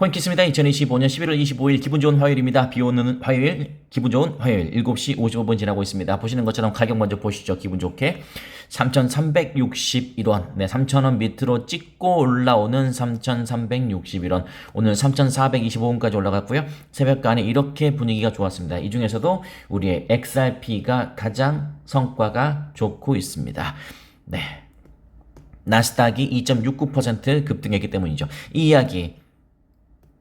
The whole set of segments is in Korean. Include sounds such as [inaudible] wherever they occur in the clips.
콘키스입니다. 2025년 11월 25일 기분 좋은 화요일입니다. 비 오는 화요일, 기분 좋은 화요일 7시 55분 지나고 있습니다. 보시는 것처럼 가격 먼저 보시죠. 기분 좋게 3,361원. 네, 3,000원 밑으로 찍고 올라오는 3,361원. 오늘 3,425원까지 올라갔고요. 새벽간에 이렇게 분위기가 좋았습니다. 이 중에서도 우리의 XRP가 가장 성과가 좋고 있습니다. 네. 나스닥이 2.69% 급등했기 때문이죠. 이 이야기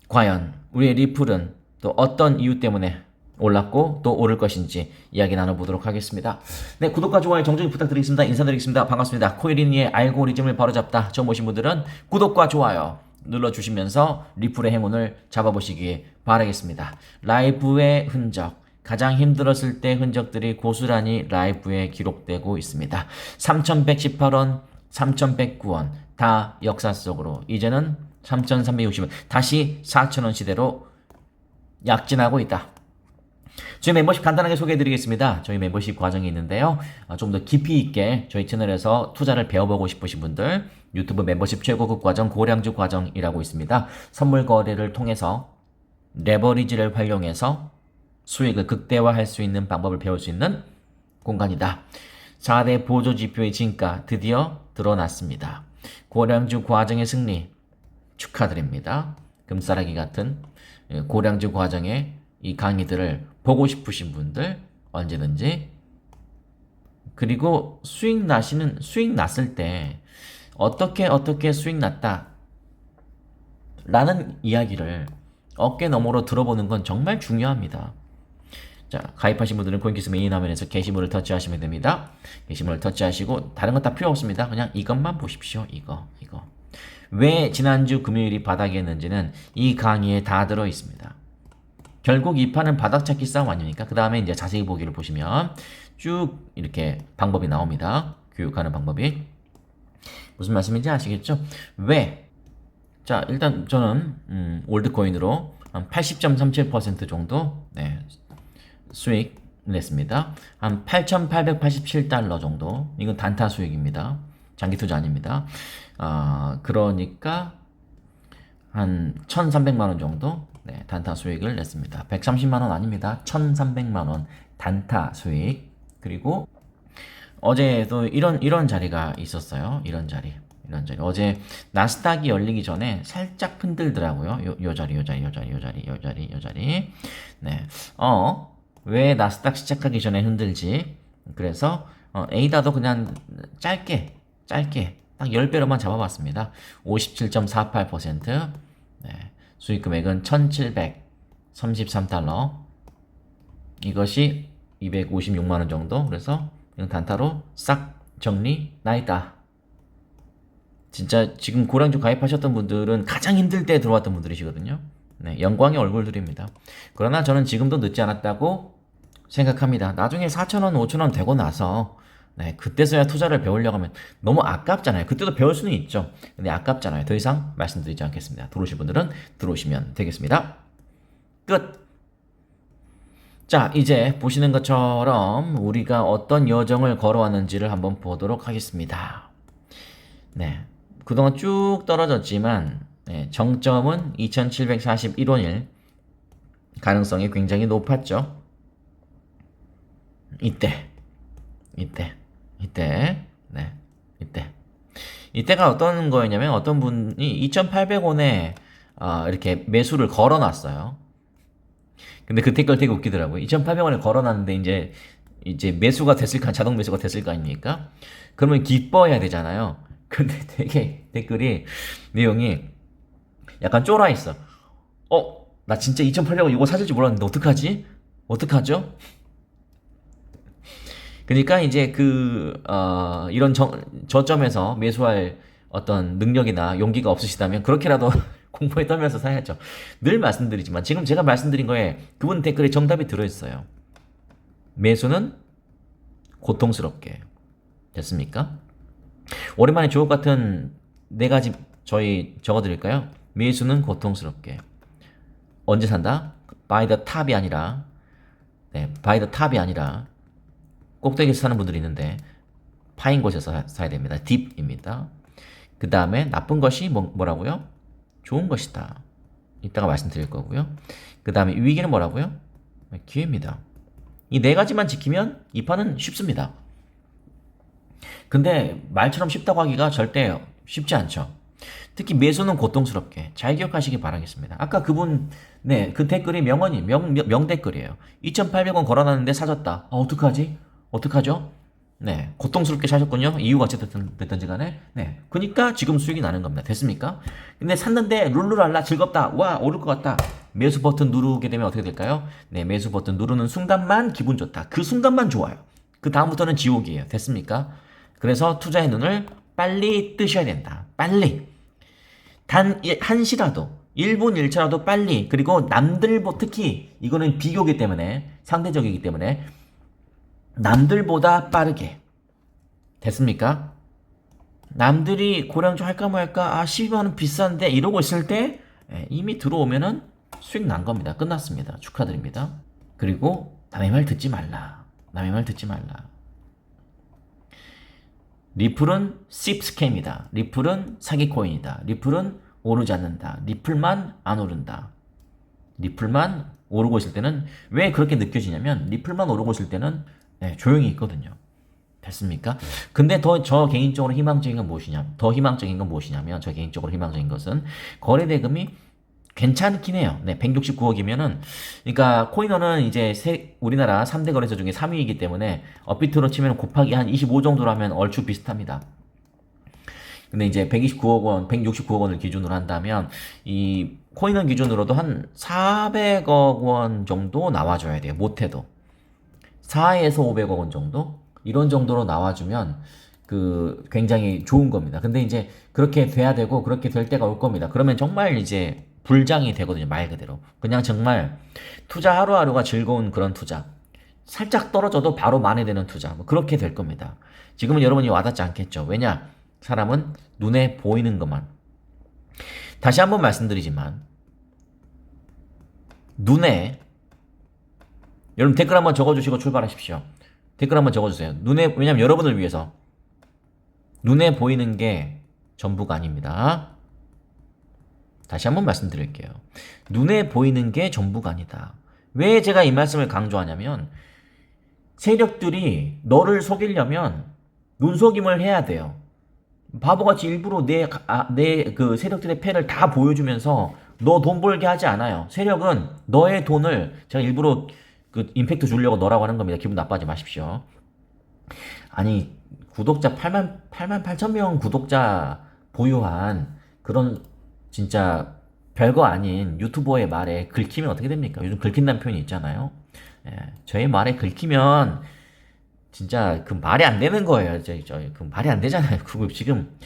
과연 우리의 리플은 또 어떤 이유 때문에 올랐고 또 오를 것인지 이야기 나눠보도록 하겠습니다. 네, 구독과 좋아요 정정히 부탁드리겠습니다. 인사드리겠습니다. 반갑습니다. 코일인의 알고리즘을 바로잡다 처음 오신 분들은 구독과 좋아요 눌러주시면서 리플의 행운을 잡아보시기 바라겠습니다. 라이브의 흔적 가장 힘들었을 때 흔적들이 고스란히 라이브에 기록되고 있습니다. 3118원, 3109원 다 역사 속으로 이제는 3,360원 다시 4,000원 시대로 약진하고 있다. 저희 멤버십 간단하게 소개해드리겠습니다. 저희 멤버십 과정이 있는데요. 아, 좀더 깊이 있게 저희 채널에서 투자를 배워보고 싶으신 분들 유튜브 멤버십 최고급 과정 고량주 과정이라고 있습니다. 선물 거래를 통해서 레버리지를 활용해서 수익을 극대화할 수 있는 방법을 배울 수 있는 공간이다. 4대 보조 지표의 진가 드디어 드러났습니다. 고량주 과정의 승리 축하드립니다. 금싸라기 같은 예, 고량주 과정의 이 강의들을 보고 싶으신 분들 언제든지 그리고 수익 나시는 수익 났을 때 어떻게 어떻게 수익 났다 라는 이야기를 어깨 너머로 들어보는 건 정말 중요합니다. 자, 가입하신 분들은 코인키스 메인 화면에서 게시물을 터치하시면 됩니다. 게시물을 터치하시고 다른 건 다 필요 없습니다. 그냥 이것만 보십시오. 이거, 이거. 왜 지난주 금요일이 바닥이었는지는 이 강의에 다 들어 있습니다. 결국 이 판은 바닥 찾기 싸움 아닙니까? 그 다음에 이제 자세히 보기를 보시면 쭉 이렇게 방법이 나옵니다. 교육하는 방법이. 무슨 말씀인지 아시겠죠? 왜? 자, 일단 저는 음, 올드코인으로 한 80.37% 정도 네, 수익 냈습니다. 한 8,887달러 정도. 이건 단타 수익입니다. 장기 투자 아닙니다. 아, 그러니까 한 1,300만 원 정도 네, 단타 수익을 냈습니다. 130만 원 아닙니다. 1,300만 원 단타 수익. 그리고 어제도 이런 이런 자리가 있었어요. 이런 자리. 이런 자리. 어제 나스닥이 열리기 전에 살짝 흔들더라고요. 요, 요 자리, 요 자리, 요 자리, 요 자리, 요 자리, 요 자리. 네. 어, 왜 나스닥 시작하기 전에 흔들지? 그래서 어, 에이다도 그냥 짧게, 짧게 딱 10배로만 잡아봤습니다. 57.48%. 네. 수익 금액은 1,733달러. 이것이 256만원 정도. 그래서 단타로 싹 정리 나 있다. 진짜 지금 고량주 가입하셨던 분들은 가장 힘들 때 들어왔던 분들이시거든요. 네, 영광의 얼굴들입니다. 그러나 저는 지금도 늦지 않았다고 생각합니다. 나중에 4,000원, 5,000원 되고 나서 네, 그때서야 투자를 배우려고 하면 너무 아깝잖아요. 그때도 배울 수는 있죠. 근데 아깝잖아요. 더 이상 말씀드리지 않겠습니다. 들어오실 분들은 들어오시면 되겠습니다. 끝! 자, 이제 보시는 것처럼 우리가 어떤 여정을 걸어왔는지를 한번 보도록 하겠습니다. 네. 그동안 쭉 떨어졌지만, 네, 정점은 2741원일 가능성이 굉장히 높았죠. 이때, 이때, 이때, 네, 이때. 이때가 어떤 거였냐면 어떤 분이 2,800원에 어, 이렇게 매수를 걸어놨어요. 근데 그 댓글 되게 웃기더라고요. 2,800원에 걸어놨는데 이제 이제 매수가 됐을까 자동 매수가 됐을 거 아닙니까? 그러면 기뻐해야 되잖아요. [laughs] 근데 되게 댓글이 내용이 약간 쫄아 있어. 어, 나 진짜 2,800원 이거 줄 몰랐는데 어떡하지? 어떡하죠? 그러니까 이제 그 어, 이런 저, 저점에서 매수할 어떤 능력이나 용기가 없으시다면 그렇게라도 [laughs] 공포에 떨면서 사야죠. 늘 말씀드리지만 지금 제가 말씀드린 거에 그분 댓글에 정답이 들어있어요. 매수는 고통스럽게 됐습니까? 오랜만에 주옥 같은 네 가지 저희 적어드릴까요? 매수는 고통스럽게 언제 산다? 바이 더 탑이 아니라 네, 바이 더 탑이 아니라 꼭대기에서 사는 분들이 있는데 파인 곳에서 사, 야 됩니다. 딥입니다. 그 다음에 나쁜 것이 뭐, 뭐라고요? 좋은 것이다. 이따가 말씀드릴 거고요. 그 다음에 위기는 뭐라고요? 기회입니다. 이 네 가지만 지키면 이 판은 쉽습니다. 근데 말처럼 쉽다고 하기가 절대 쉽지 않죠. 특히 매수는 고통스럽게 잘 기억하시기 바라겠습니다. 아까 그분 네그 댓글이 명언이 명, 명, 명 댓글이에요. 2,800원 걸어놨는데 사졌다. 아 어떡하지? 어떡하죠? 네 고통스럽게 사셨군요. 이유가 어쨌든 됐든지 간에 네 그러니까 지금 수익이 나는 겁니다. 됐습니까? 근데 샀는데 룰루랄라 즐겁다. 와 오를 것 같다. 매수 버튼 누르게 되면 어떻게 될까요? 네 매수 버튼 누르는 순간만 기분 좋다. 그 순간만 좋아요. 그 다음부터는 지옥이에요. 됐습니까? 그래서 투자의 눈을 빨리 뜨셔야 된다. 빨리. 단 한 시라도 1분 1초라도 빨리 그리고 남들 보 특히 이거는 비교기 때문에 상대적이기 때문에 남들보다 빠르게 됐습니까? 남들이 고량주 할까 말까 아 12만원 비싼데 이러고 있을 때 예, 이미 들어오면은 수익 난 겁니다. 끝났습니다. 축하드립니다. 그리고 남의 말 듣지 말라. 남의 말 듣지 말라. 리플은 씹 스캠이다. 리플은 사기 코인이다. 리플은 오르지 않는다. 리플만 안 오른다. 리플만 오르고 있을 때는 왜 그렇게 느껴지냐면 리플만 오르고 있을 때는 네, 조용히 있거든요. 됐습니까? 근데 더 저 개인적으로 희망적인 건 무엇이냐? 더 희망적인 건 무엇이냐면 저 개인적으로 희망적인 것은 거래 대금이 괜찮긴 해요. 네, 169억이면은 그러니까 코인원은 이제 세, 우리나라 3대 거래소 중에 3위이기 때문에 업비트로 치면 곱하기 한 25 정도로 하면 얼추 비슷합니다. 근데 이제 129억 원, 169억 원을 기준으로 한다면 이 코인원 기준으로도 한 400억 원 정도 나와줘야 돼요. 못해도 4에서 500억 원 정도 이런 정도로 나와주면 그 굉장히 좋은 겁니다. 근데 이제 그렇게 돼야 되고 그렇게 될 때가 올 겁니다. 그러면 정말 이제 불장이 되거든요. 말 그대로. 그냥 정말 투자 하루하루가 즐거운 그런 투자. 살짝 떨어져도 바로 만회되는 투자. 뭐 그렇게 될 겁니다. 지금은 여러분이 와닿지 않겠죠. 왜냐? 사람은 눈에 보이는 것만. 다시 한번 말씀드리지만, 눈에, 여러분 댓글 한번 적어주시고 출발하십시오. 댓글 한번 적어주세요. 눈에, 왜냐면 여러분을 위해서. 눈에 보이는 게 전부가 아닙니다. 다시 한번 말씀드릴게요. 눈에 보이는 게 전부가 아니다. 왜 제가 이 말씀을 강조하냐면, 세력들이 너를 속이려면 눈속임을 해야 돼요. 바보같이 일부러 내, 아, 내 그 세력들의 패를 다 보여주면서 너 돈 벌게 하지 않아요. 세력은 너의 돈을 제가 일부러 그 임팩트 주려고 너라고 하는 겁니다. 기분 나빠하지 마십시오. 아니, 구독자 8만, 8만 8천 명 구독자 보유한 그런 진짜 별거 아닌 유튜버의 말에 긁히면 어떻게 됩니까? 요즘 긁힌다는 표현이 있잖아요. 예, 저의 말에 긁히면 진짜 그 말이 안 되는 거예요. 저, 저, 그 말이 안 되잖아요. 그거 지금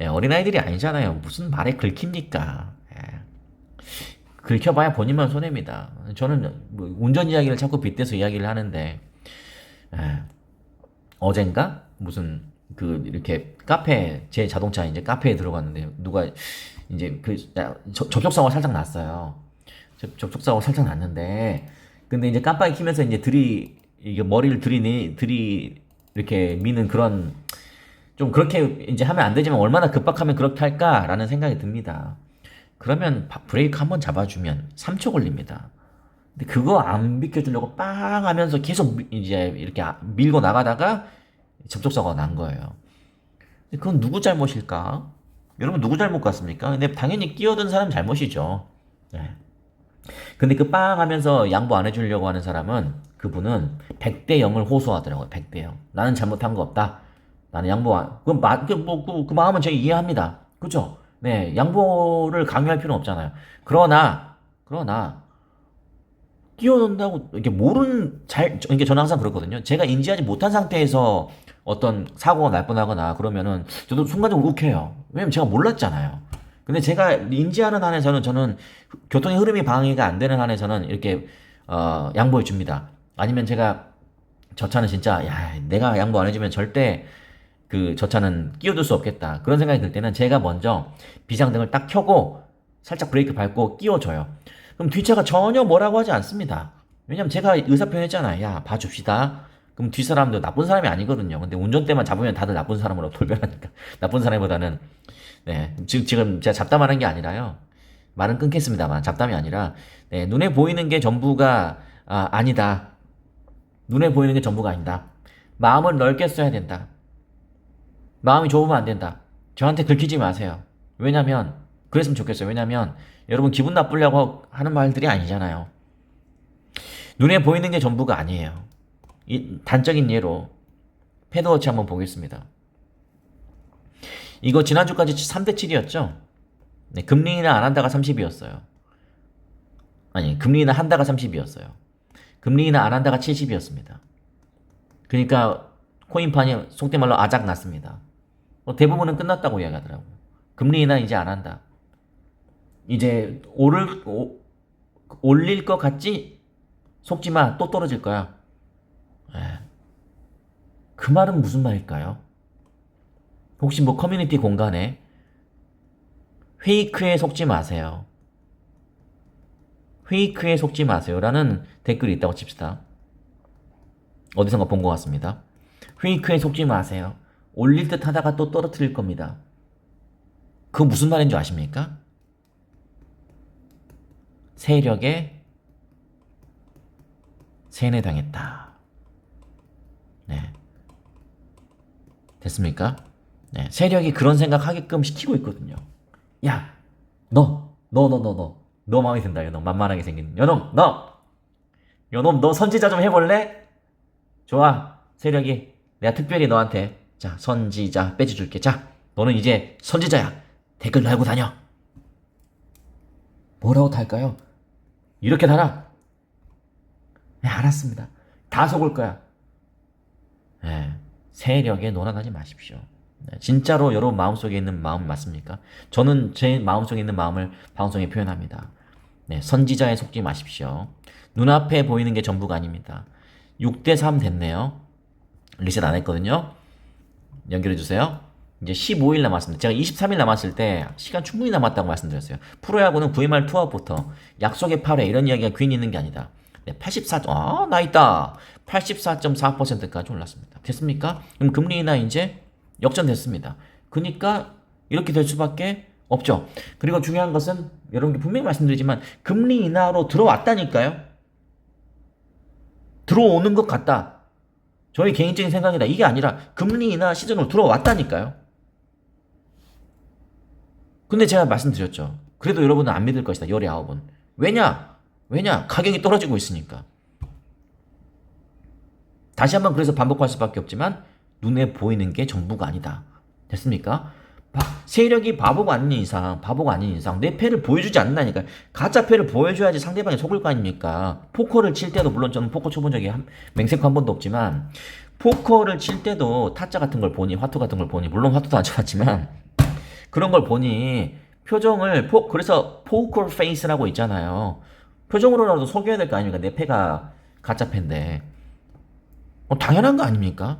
예, 어린아이들이 아니잖아요. 무슨 말에 긁힙니까? 예. 긁혀봐야 본인만 손해입니다. 저는 뭐 운전 이야기를 자꾸 빗대서 이야기를 하는데 예. 어젠가 무슨 그 이렇게 카페 제 자동차 이제 카페에 들어갔는데 누가 이제 그 저- 접촉 사고가 살짝 났어요. 접, 접촉사고가 살짝 났는데 근데 이제 깜빡이 키면서 이제 들이 이게 머리를 들이니 들이 이렇게 미는 그런 좀 그렇게 이제 하면 안 되지만 얼마나 급박하면 그렇게 할까라는 생각이 듭니다. 그러면 바- 브레이크 한번 잡아주면 3초 걸립니다. 근데 그거 안 비켜주려고 빵 하면서 계속 미- 이제 이렇게 아- 밀고 나가다가 접촉사고가 난 거예요. 그건 누구 잘못일까? 여러분 누구 잘못 같습니까? 근데 당연히 끼어든 사람 잘못이죠. 네. 근데 그 빵 하면서 양보 안 해주려고 하는 사람은 그분은 100대 0을 호소하더라고요. 100대 0. 나는 잘못한 거 없다. 나는 양보 안, 그, 마, 그, 뭐, 그, 그 마음은 제가 이해합니다. 그죠? 네, 양보를 강요할 필요는 없잖아요. 그러나, 그러나, 끼어든다고, 이렇게 모르는, 잘, 저- 이게 저는 항상 그렇거든요. 제가 인지하지 못한 상태에서 어떤 사고가 날 뻔하거나 그러면은 저도 순간적으로 욱해요. 왜냐면 제가 몰랐잖아요. 근데 제가 인지하는 한에서는 저는 교통의 흐름이 방해가 안 되는 한에서는 이렇게 어, 양보해 줍니다. 아니면 제가 저 차는 진짜 야 내가 양보 안 해주면 절대 그 저 차는 끼어들 수 없겠다 그런 생각이 들 때는 제가 먼저 비상등을 딱 켜고 살짝 브레이크 밟고 끼워줘요. 그럼 뒷차가 전혀 뭐라고 하지 않습니다. 왜냐면 제가 의사 표현했잖아요. 야 봐줍시다. 그럼 뒷사람도 나쁜 사람이 아니거든요. 근데 운전대만 잡으면 다들 나쁜 사람으로 [laughs] 돌변하니까 나쁜 사람보다는 네 지금 지금 제가 잡담하는 게 아니라요. 말은 끊겠습니다만 잡담이 아니라 네, 눈에 보이는 게 전부가 아, 아니다. 눈에 보이는 게 전부가 아니다. 마음을 넓게 써야 된다. 마음이 좁으면 안 된다. 저한테 긁히지 마세요. 왜냐면 그랬으면 좋겠어요. 왜냐면 여러분 기분 나쁘려고 하는 말들이 아니잖아요. 눈에 보이는 게 전부가 아니에요. 이 단적인 예로 패드워치 한번 보겠습니다. 이거 지난주까지 3대 7이었죠? 네, 금리 인하 안 한다가 30이었어요. 아니, 금리 인하 한다가 30이었어요. 금리 인하 안 한다가 70이었습니다. 그러니까 코인판이 속된 말로 아작 났습니다. 뭐 대부분은 끝났다고 이야기하더라고. 금리 인하 이제 안 한다. 이제 오를 오, 올릴 것 같지? 속지 마. 또 떨어질 거야. 예. 그 말은 무슨 말일까요? 혹시 뭐 커뮤니티 공간에 페이크에 속지 마세요. 페이크에 속지 마세요. 라는 댓글이 있다고 칩시다. 어디선가 본 것 같습니다. 페이크에 속지 마세요. 올릴 듯 하다가 또 떨어뜨릴 겁니다. 그거 무슨 말인 줄 아십니까? 세력에 세뇌당했다. 네. 됐습니까? 네. 세력이 그런 생각 하게끔 시키고 있거든요. 야, 너, 너, 너, 너, 너. 너 마음에 든다, 요놈. 만만하게 생긴. 요놈, 너! 요놈, 너 선지자 좀 해볼래? 좋아. 세력이. 내가 특별히 너한테. 자, 선지자 배지 줄게. 자, 너는 이제 선지자야. 댓글 달고 다녀. 뭐라고 달까요? 이렇게 달아. 네, 알았습니다. 다 속을 거야. 네, 세력에 논한하지 마십시오. 네, 진짜로 여러분 마음속에 있는 마음 맞습니까? 저는 제 마음속에 있는 마음을 방송에 표현합니다. 네, 선지자에 속지 마십시오. 눈앞에 보이는 게 전부가 아닙니다. 6대3 됐네요. 리셋 안 했거든요. 연결해 주세요. 이제 15일 남았습니다. 제가 23일 남았을 때 시간 충분히 남았다고 말씀드렸어요. 프로야구는 9회말 투아부터 약속의 8회 이런 이야기가 괜히 있는 게 아니다. 네, 84, 아, 나 있다. 84.4%까지 올랐습니다. 됐습니까? 그럼 금리 인하 이제 역전됐습니다. 그러니까 이렇게 될 수밖에 없죠. 그리고 중요한 것은 여러분께 분명히 말씀드리지만 금리 인하로 들어왔다니까요. 들어오는 것 같다. 저희 개인적인 생각이다. 이게 아니라 금리 인하 시즌으로 들어왔다니까요. 근데 제가 말씀드렸죠. 그래도 여러분은 안 믿을 것이다. 열의 아홉은. 왜냐? 왜냐? 가격이 떨어지고 있으니까. 다시 한번 그래서 반복할 수밖에 없지만 눈에 보이는 게 전부가 아니다. 됐습니까? 바, 세력이 바보가 아닌 이상, 바보가 아닌 이상 내 패를 보여주지 않는다니까. 가짜 패를 보여줘야지 상대방이 속을 거 아닙니까? 포커를 칠 때도 물론 저는 포커 쳐본 적이 한, 맹세코 한 번도 없지만 포커를 칠 때도 타짜 같은 걸 보니 화투 같은 걸 보니 물론 화투도 안 쳐봤지만 그런 걸 보니 표정을 포, 그래서 포커 페이스라고 있잖아요. 표정으로라도 속여야 될 거 아닙니까? 내 패가 가짜 패인데. 어, 당연한 거 아닙니까?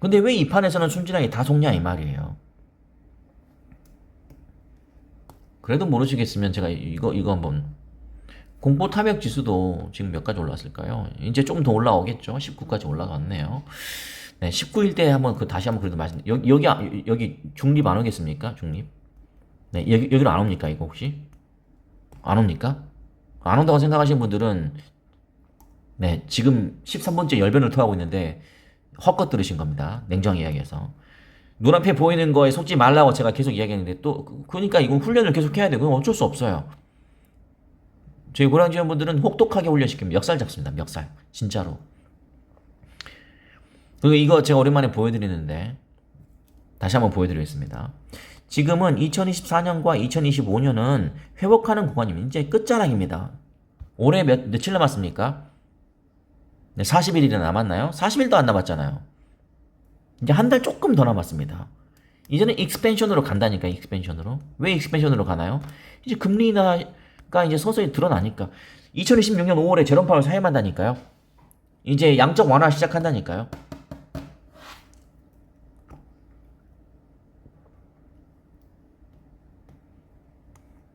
근데 왜 이 판에서는 순진하게 다 속냐 이 말이에요. 그래도 모르시겠으면 제가 이거 이거 한번 공포 탐욕 지수도 지금 몇 가지 올랐을까요? 이제 조금 더 올라오겠죠. 19까지 올라갔네요. 네, 19일 때 한번 그 다시 한번 그래도 말씀 여기 여기 아- 여기 중립 안 오겠습니까? 중립. 네, 여기 여기로 안 옵니까 이거 혹시? 안 옵니까? 안 온다고 생각하시는 분들은 네, 지금 13번째 열변을 토하고 있는데 헛것 들으신 겁니다. 냉정히 이야기해서. 눈앞에 보이는 거에 속지 말라고 제가 계속 이야기했는데 또 그- 그러니까 이건 훈련을 계속 해야 되고 어쩔 수 없어요. 저희 고량 지원분들은 혹독하게 훈련시킵니다. 멱살 잡습니다. 멱살. 진짜로. 그리고 이거 제가 오랜만에 보여드리는데 다시 한번 보여드리겠습니다. 지금은 2024년과 2025년은 회복하는 구간입니다. 이제 끝자락입니다. 올해 몇, 며칠 남았습니까? 네, 40일이나 남았나요? 40일도 안 남았잖아요. 이제 한 달 조금 더 남았습니다. 이제는 익스펜션으로 간다니까, 익스펜션으로. 왜 익스펜션으로 가나요? 이제 금리 인하가 이제 서서히 드러나니까. 2026년 5월에 제롬 파월 사임한다니까요. 이제 양적 완화 시작한다니까요.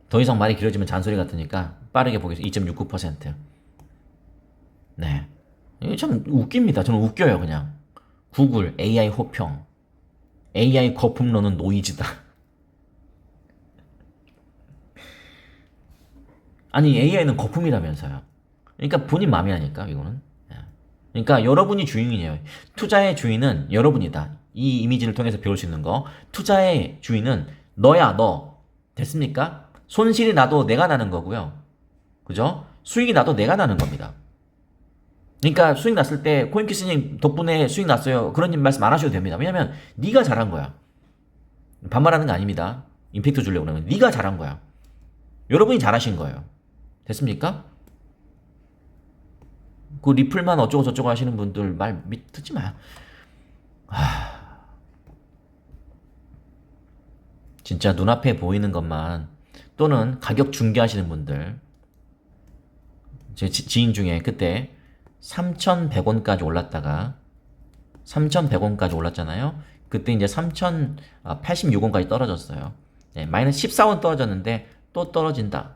더 이상 말이 길어지면 잔소리 같으니까 빠르게 보겠습니다. 2.69%. 네. 참 웃깁니다. 저는 웃겨요, 그냥. 구글, AI 호평. AI 거품론은 노이즈다. 아니 AI는 거품이라면서요. 그러니까 본인 마음이 아닐까 이거는. 예. 그러니까 여러분이 주인이에요. 투자의 주인은 여러분이다. 이 이미지를 통해서 배울 수 있는 거. 투자의 주인은 너야 너. 됐습니까? 손실이 나도 내가 나는 거고요. 그죠? 수익이 나도 내가 나는 겁니다. 그러니까 수익 났을 때 코인키스님 덕분에 수익 났어요. 그런 말씀 안 하셔도 됩니다. 왜냐면 네가 잘한 거야. 반말하는 거 아닙니다. 임팩트 주려고 그러면 네가 잘한 거야. 여러분이 잘하신 거예요. 됐습니까? 그 리플만 어쩌고 저쩌고 하시는 분들 말 믿, 듣지 마. 하... 진짜 눈앞에 보이는 것만 또는 가격 중개하시는 분들 제 지- 지인 중에 그때 3,100원까지 올랐다가 3,100원까지 올랐잖아요. 그때 이제 3,086원까지 떨어졌어요. 네, 마이너스 14원 떨어졌는데 또 떨어진다.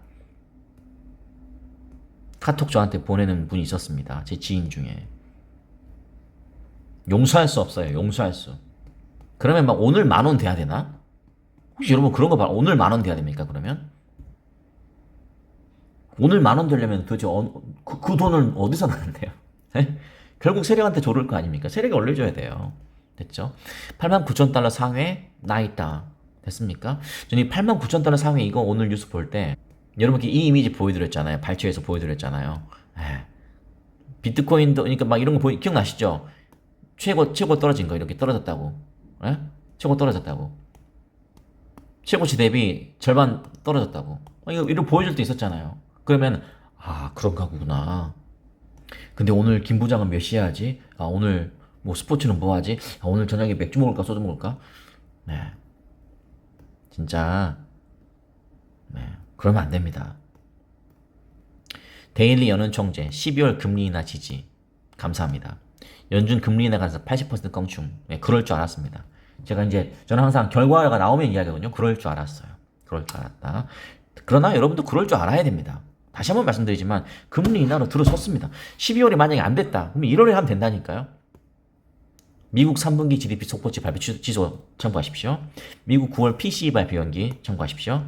카톡 저한테 보내는 분이 있었습니다. 제 지인 중에. 용서할 수 없어요. 용서할 수. 그러면 막 오늘 만 원 돼야 되나? 혹시 여러분 그런 거 봐. 오늘 만 원 돼야 됩니까? 그러면? 오늘 만 원 되려면 도대체 어, 그, 그 돈을 어디서 나는데요? [laughs] 네? 결국 세력한테 조를 거 아닙니까? 세력이 올려줘야 돼요. 됐죠? 8만 9천 달러 상회 나 있다. 됐습니까? 저는 이 8만 9천 달러 상회 이거 오늘 뉴스 볼 때 여러분께 이 이미지 보여드렸잖아요. 발췌해서 보여드렸잖아요. 에. 비트코인도 그러니까 막 이런 거 보이, 기억나시죠? 최고 최고 떨어진 거 이렇게 떨어졌다고. 에? 최고 떨어졌다고. 최고치 대비 절반 떨어졌다고. 어, 이거 이런 보여줄 때 있었잖아요. 그러면 아 그런가 보구나. 근데 오늘 김 부장은 몇 시에 하지? 아 오늘 뭐 스포츠는 뭐 하지? 아, 오늘 저녁에 맥주 먹을까 소주 먹을까? 네. 진짜 네. 그러면 안 됩니다. 데일리 연은 총재 12월 금리 인하 지지 감사합니다. 연준 금리 인하 가서 80% 껑충. 네, 그럴 줄 알았습니다. 제가 이제 저는 항상 결과가 나오면 이야기하거든요. 그럴 줄 알았어요. 그럴 줄 알았다. 그러나 여러분도 그럴 줄 알아야 됩니다. 다시 한번 말씀드리지만 금리 인하로 들어섰습니다. 12월에 만약에 안 됐다. 그러면 1월에 하면 된다니까요. 미국 3분기 GDP 속보치 발표 취- 취소 참고하십시오. 미국 9월 PCE 발표 연기 참고하십시오.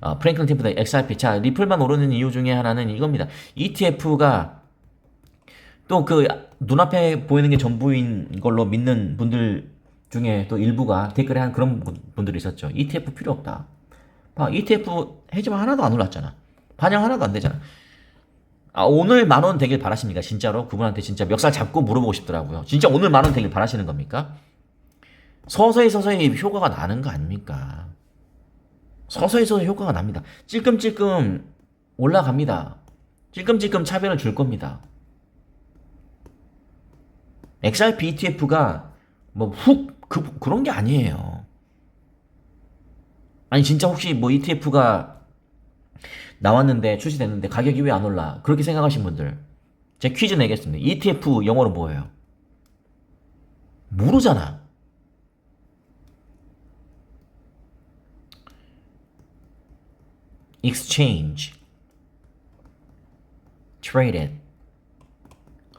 어, 프랭클린 템플의 XRP. 자, 리플만 오르는 이유 중에 하나는 이겁니다. ETF가 또 그 눈앞에 보이는 게 전부인 걸로 믿는 분들 중에 또 일부가 댓글에 한 그런 분- 분들이 있었죠. ETF 필요 없다. 봐, ETF 해지만 하나도 안 올랐잖아. 반영 하나도 안 되잖아. 아, 오늘 만 원 되길 바라십니까? 진짜로? 그분한테 진짜 멱살 잡고 물어보고 싶더라고요. 진짜 오늘 만 원 되길 바라시는 겁니까? 서서히 서서히 효과가 나는 거 아닙니까? 서서히 서서히 효과가 납니다. 찔끔찔끔 올라갑니다. 찔끔찔끔 차별을 줄 겁니다. XRP ETF가 뭐 훅 그, 그런 게 아니에요. 아니 진짜 혹시 뭐 ETF가 나왔는데 출시됐는데 가격이 왜 안 올라? 그렇게 생각하신 분들 제가 퀴즈 내겠습니다. ETF 영어로 뭐예요? 모르잖아. exchange, traded,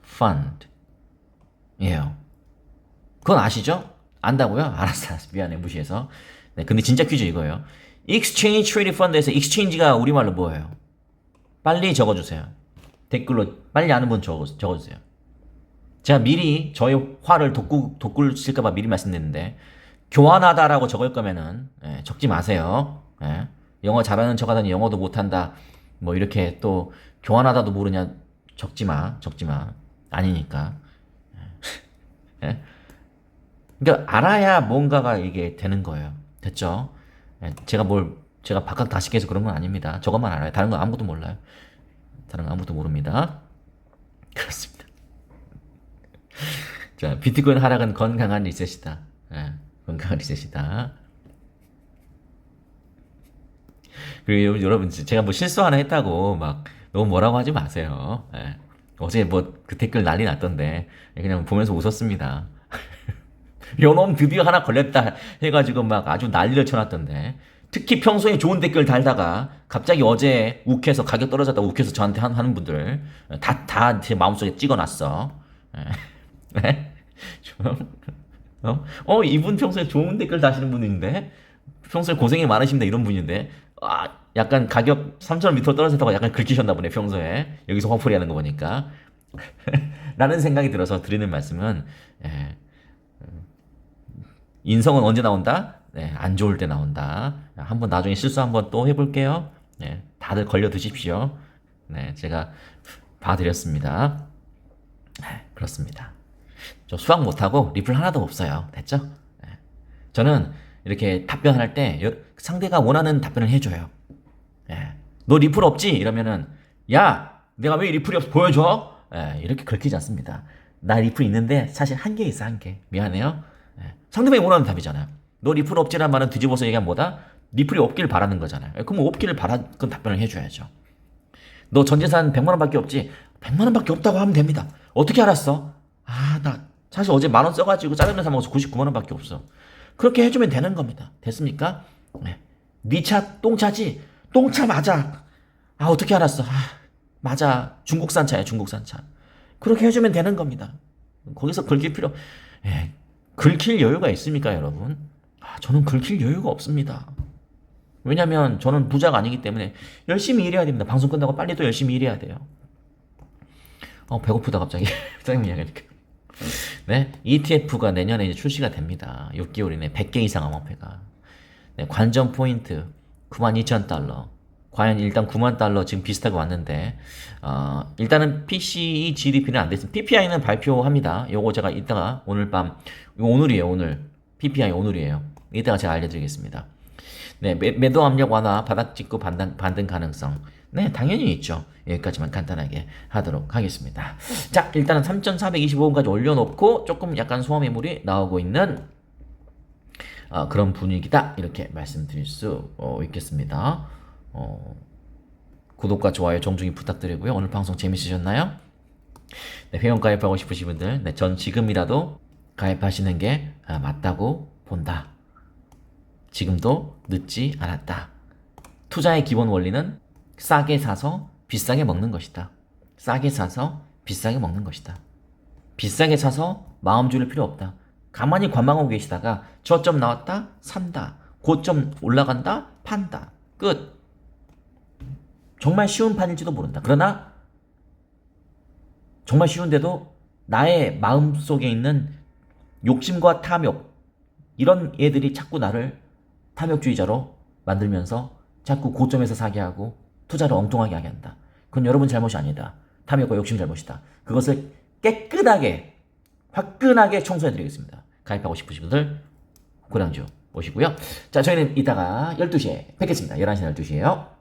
fund. 예요. 그건 아시죠? 안다고요? 알았어, 알았어. 미안해, 무시해서. 네, 근데 진짜 퀴즈 이거예요. Exchange traded fund에서 exchange가 우리말로 뭐예요? 빨리 적어주세요. 댓글로 빨리 아는 분 적어, 적어주세요. 제가 미리 저의 화를 돋구, 돋굴칠까봐 미리 말씀드렸는데 교환하다라고 적을 거면은 예, 적지 마세요. 예. 영어 잘하는 척하더니 영어도 못한다. 뭐 이렇게 또 교환하다도 모르냐 적지 마, 적지 마. 아니니까. 예. [laughs] 그러니까 알아야 뭔가가 이게 되는 거예요. 됐죠? 예, 제가 뭘 제가 바깥 다시 깨서 그런 건 아닙니다. 저것만 알아요. 다른 건 아무것도 몰라요. 다른 건 아무것도 모릅니다. [laughs] 그렇습니다. 자, 비트코인 하락은 건강한 리셋이다. 예, 건강한 리셋이다. 그리고 여러분 제가 뭐 실수 하나 했다고 막 너무 뭐라고 하지 마세요. 예. 어제 뭐 그 댓글 난리 났던데 그냥 보면서 웃었습니다. 요놈 드디어 하나 걸렸다 해가지고 막 아주 난리를 쳐놨던데 특히 평소에 좋은 댓글 달다가 갑자기 어제 욱해서 가격 떨어졌다 욱해서 저한테 한- 하는 분들 다 다 제 마음속에 찍어놨어. 예. 네? 좀, 어? 어 이분 평소에 좋은 댓글 다시는 분인데 평소에 고생이 많으십니다 이런 분인데 아, 약간 가격 3,000원 밑으로 떨어졌다고 약간 긁히셨나 보네, 평소에. 여기서 화풀이 하는 거 보니까. [laughs] 라는 생각이 들어서 드리는 말씀은, 예, 음, 인성은 언제 나온다? 네, 안 좋을 때 나온다. 한번 나중에 실수 한번 또 해볼게요. 네, 다들 걸려 드십시오. 네, 제가 봐드렸습니다. 네, 그렇습니다. 저 수학 못하고 리플 하나도 없어요. 됐죠? 네. 저는 이렇게 답변할 때 여- 상대가 원하는 답변을 해줘요. 예. 너 리플 없지? 이러면은 야 내가 왜 리플이 없어 보여줘? 예, 이렇게 긁히지 않습니다. 나 리플 있는데 사실 한 개 있어 한 개. 미안해요. 예. 상대방이 원하는 답이잖아요. 너 리플 없지란 말은 뒤집어서 얘기하면 뭐다? 리플이 없길 바라는 거잖아요. 예, 그럼 없기를 바라 그 답변을 해줘야죠. 너 전재산 100만 원밖에 없지? 100만 원밖에 없다고 하면 됩니다. 어떻게 알았어? 아, 나 사실 어제 만 원 써가지고 짜장면 사 먹어서 99만 원밖에 없어. 그렇게 해주면 되는 겁니다. 됐습니까? 네. 니차 똥차지? 똥차 맞아. 아, 어떻게 알았어? 아, 맞아. 중국산 차야, 중국산 차. 그렇게 해주면 되는 겁니다. 거기서 긁힐 필요, 예, 긁힐 여유가 있습니까, 여러분? 아, 저는 긁힐 여유가 없습니다. 왜냐면 저는 부자가 아니기 때문에 열심히 일해야 됩니다. 방송 끝나고 빨리 또 열심히 일해야 돼요. 어, 배고프다, 갑자기. [laughs] 짜장면 이야기하니까. 네, ETF가 내년에 이제 출시가 됩니다. 6개월 이내 100개 이상 암호화폐가. 네, 관전 포인트 92,000달러. 과연 일단 9만 달러 지금 비슷하게 왔는데, 어, 일단은 PCE GDP는 안 됐습니다. PPI는 발표합니다. 요거 제가 이따가 오늘 밤, 오늘이에요, 오늘. PPI 오늘이에요. 이따가 제가 알려드리겠습니다. 네, 매, 매도 압력 완화, 바닥 찍고 반등, 반등 가능성. 네, 당연히 있죠. 여기까지만 간단하게 하도록 하겠습니다. 자, 일단은 3,425원까지 올려놓고 조금 약간 소화 매물이 나오고 있는 어, 그런 분위기다. 이렇게 말씀드릴 수 어, 있겠습니다. 어, 구독과 좋아요 정중히 부탁드리고요. 오늘 방송 재밌으셨나요? 네, 회원 가입하고 싶으신 분들, 네, 전 지금이라도 가입하시는 게 아, 맞다고 본다. 지금도 늦지 않았다. 투자의 기본 원리는 싸게 사서 비싸게 먹는 것이다. 싸게 사서 비싸게 먹는 것이다. 비싸게 사서 마음 졸일 필요 없다. 가만히 관망하고 계시다가 저점 나왔다 산다. 고점 올라간다 판다. 끝. 정말 쉬운 판일지도 모른다. 그러나 정말 쉬운데도 나의 마음 속에 있는 욕심과 탐욕 이런 애들이 자꾸 나를 탐욕주의자로 만들면서 자꾸 고점에서 사게 하고 투자를 엉뚱하게 하게 한다. 그건 여러분 잘못이 아니다. 탐욕과 욕심 잘못이다. 그것을 깨끗하게 화끈하게 청소해 드리겠습니다. 가입하고 싶으신 분들 고량주 오시고요. 자, 저희는 이따가 12시에 뵙겠습니다. 11시 12시에요.